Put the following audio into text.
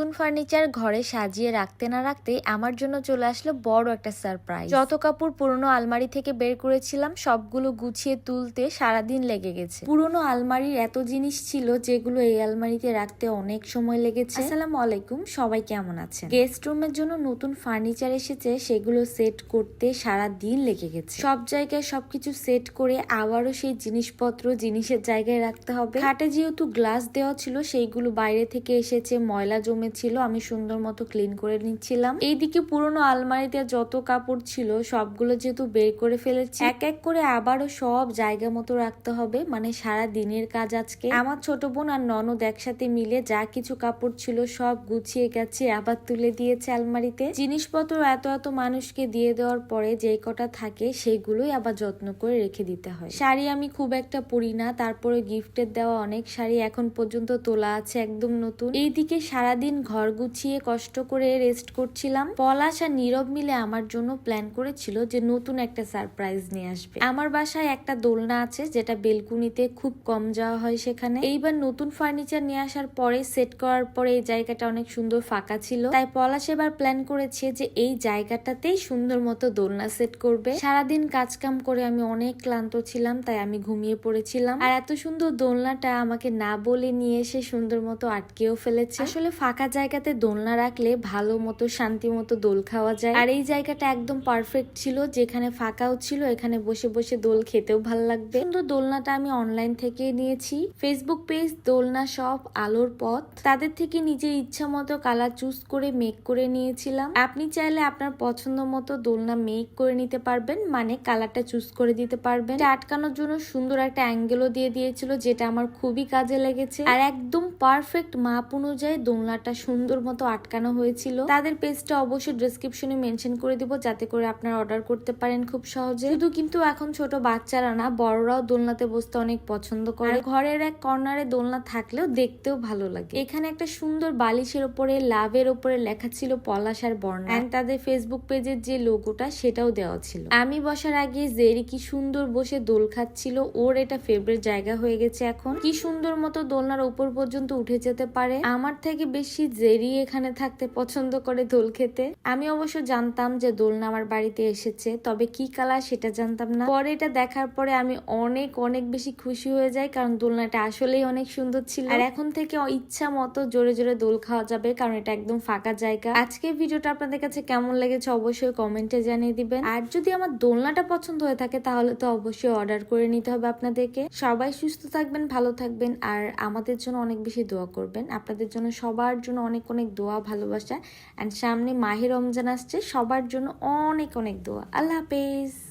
নতুন ফার্নিচার ঘরে সাজিয়ে রাখতে না রাখতে আমার জন্য চলে আসলো বড় একটা সারপ্রাইজ যত কাপড় পুরনো আলমারি থেকে বের করেছিলাম, সবগুলো গুছিয়ে তুলতে সারাদিন লেগে গেছে। পুরনো আলমারির এত জিনিস ছিল যেগুলো এই আলমারিতে রাখতে অনেক সময় লেগেছে। আসসালামু আলাইকুম, সবাই কেমন আছেন? গেস্ট রুমের জন্য নতুন ফার্নিচার এসেছে, সেগুলো সেট করতে সারা দিন লেগে গেছে। সব জায়গায় সবকিছু সেট করে আবারও সেই জিনিসপত্র জিনিসের জায়গায় রাখতে হবে। খাটে যেহেতু গ্লাস দেওয়া ছিল, সেইগুলো বাইরে থেকে এসেছে, ময়লা জমেছিল আমি সুন্দর মতো ক্লিন করে নিচ্ছিলাম। এইদিকে পুরনো আলমারিতে যত কাপড় ছিল, সবগুলো যেহেতু বের করে ফেলেছি, এক এক করে আবারও সব জায়গা মতো রাখতে হবে। মানে সারা দিনের কাজ আজকে। আমার ছোট বোন আর ননদ একসাথে মিলে যা কিছু কাপড় ছিল সব গুছিয়ে গেছে, আবার তুলে দিয়েছে আলমারিতে। জিনিসপত্র এত এত মানুষকে দিয়ে দেওয়ার পরে যে কটা থাকে, সেগুলোই আবার যত্ন করে রেখে দিতে হয়। শাড়ি আমি খুব একটা পরি না, তারপরে গিফটের দেওয়া অনেক শাড়ি এখন পর্যন্ত তোলা আছে একদম নতুন। এইদিকে সারাদিন ঘর গুছিয়ে কষ্ট করে রেস্ট করছিলাম। পলাশ আর নীরব মিলে আমার জন্য প্ল্যান করেছিল যে নতুন একটা সারপ্রাইজ নিয়ে আসবে। আমার বাসায় একটা দোলনা আছে, যেটা বেলকুনিতে খুব কম যাওয়া হয় সেখানে। এইবার নতুন ফার্নিচার নিয়ে আসার পরে সেট করার পরে এই জায়গাটা অনেক সুন্দর ফাঁকা ছিল। তাই পলাশ এবার প্ল্যান করেছে যে এই জায়গাটাতেই সুন্দর মতো দোলনা সেট করবে। সারাদিন কাজ কাম করে আমি অনেক ক্লান্ত ছিলাম, তাই আমি ঘুমিয়ে পড়েছিলাম। আর এত সুন্দর দোলনাটা আমাকে না বলে নিয়ে এসে সুন্দর মতো আটকেও ফেলেছে। আসলে ফাঁকা জায়গাতে দোলনা রাখলে ভালো মতো, শান্তি মতো দোল খাওয়া যায়। আর এই জায়গাটা একদম পারফেক্ট ছিল, যেখানে ফাঁকাও ছিল, এখানে বসে বসে দোল খেতেও ভালো লাগবে। সুন্দর দোলনাটা আমি অনলাইন থেকে নিয়েছি। ফেসবুক পেজ দোলনা শপ আলোর পথ। তাদের থেকে নিজের ইচ্ছা মতো কালার চুজ করে মেক করে নিয়েছিলাম। আপনি চাইলে আপনার পছন্দ মতো দোলনা মেক করে নিতে পারবেন মানে কালারটা চুজ করে দিতে পারবেন। আটকানোর জন্য সুন্দর একটা অ্যাঙ্গেলও দিয়ে দিয়েছিল, যেটা আমার খুবই কাজে লেগেছে। আর একদম পারফেক্ট মাপ অনুযায়ী দোলনাটা সুন্দর মতো আটকানো হয়েছিল। তাদের পেজটা অবশ্যই ডেসক্রিপশনে মেনশন করে দিব যাতে করে আপনারা অর্ডার করতে পারেন খুব সহজে। শুধু কিন্তু এখন ছোট বাচ্চারা না, বড়রাও দোলনাতে বসতে অনেক পছন্দ করে। ঘরের এক কর্নারে দোলনা থাকলেও দেখতেও ভালো লাগে। এখানে একটা সুন্দর বালিশের ওপরে, লাভের ওপরে লেখা ছিল পলাশ আর বর্ণা। And তাদের ফেসবুক পেজের যে লোগোটা সেটাও দেওয়া ছিল। আমি বসার আগে জেরি কি সুন্দর বসে দোল খাচ্ছিল, ওর এটা ফেভারিট জায়গা হয়ে গেছে এখন। কি সুন্দর মতো দোলনার উপর পর্যন্ত উঠে যেতে পারে। আমার থেকে বেশি জেরি এখানে থাকতে পছন্দ করে দোল খেতে। আমি অবশ্য জানতাম যে দোলনা আমার বাড়িতে এসেছে, তবে কি কালার সেটা জানতাম না। পরে এটা দেখার পরে আমি অনেক অনেক বেশি খুশি হয়ে যাই, কারণ দোলনাটা আসলেই অনেক সুন্দর ছিল। আর এখন থেকে ইচ্ছা মতো জোরে জোরে দোল খাওয়া যাবে, কারণ এটা একদম ফাঁকা জায়গা। আজকে ভিডিওটা আপনাদের কাছে কেমন লেগেছে অবশ্যই কমেন্টে জানিয়ে দিবেন। আর যদি আমার দোলনাটা পছন্দ হয়ে থাকে, তাহলে তো অবশ্যই অর্ডার করে নিতে হবে আপনাদেরকে। সবাই সুস্থ থাকবেন, ভালো থাকবেন, আর আমাদের জন্য অনেক বেশি দোয়া করবেন। আপনাদের জন্য সবার জন্য অনেক অনেক দোয়া, ভালোবাসা। অ্যান্ড সামনে মাহে রমজান আসছে, সবার জন্য অনেক অনেক দোয়া। আল্লাহ হাফেজ।